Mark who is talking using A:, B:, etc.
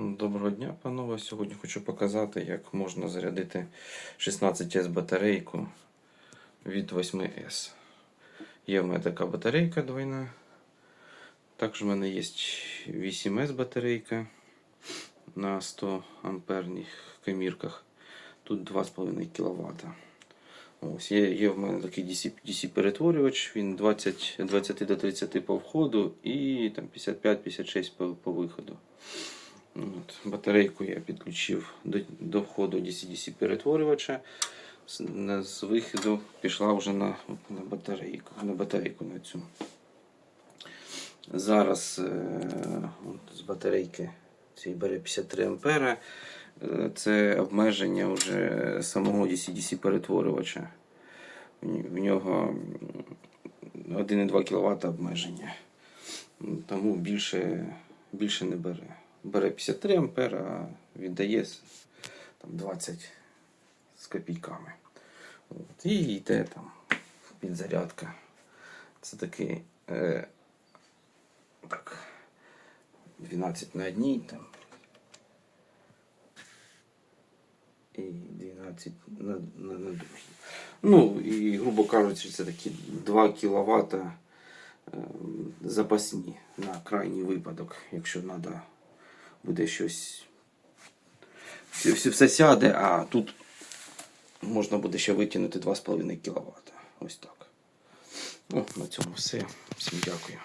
A: Доброго дня, панове. Сьогодні хочу показати, як можна зарядити 16С батарейку від 8С. Є в мене така батарейка двойна. Також в мене є 8С батарейка на 100 амперних комірках. Тут 2,5 кВт. Ось є, є в мене такий DC, DC він 20, 20 до 30 по входу і там 55-56 по, по виходу. От, батарейку я підключив до, до входу DC-DC перетворювача. З, виходу пішла вже на, на батарейку, на батарейку на цю. Зараз е, от з батарейки цей бере 53 ампера. Е, Це обмеження вже самого DC-DC перетворювача. В нього м, 1,2 кВт обмеження. Тому більше, більше не бере. Бере 53 ампера, а віддає там 20 з копійками. От, і йде там підзарядка. Це такий е, так, 12 на одній там. І 12 на, на, на другій. Ну, і, грубо кажучи, це такі 2 кВт е, запасні на крайній випадок, якщо треба буде щось. Все, все, сяде, а тут можна буде ще витягнути 2,5 кВт. Ось так. Ну, на цьому все. Всім дякую.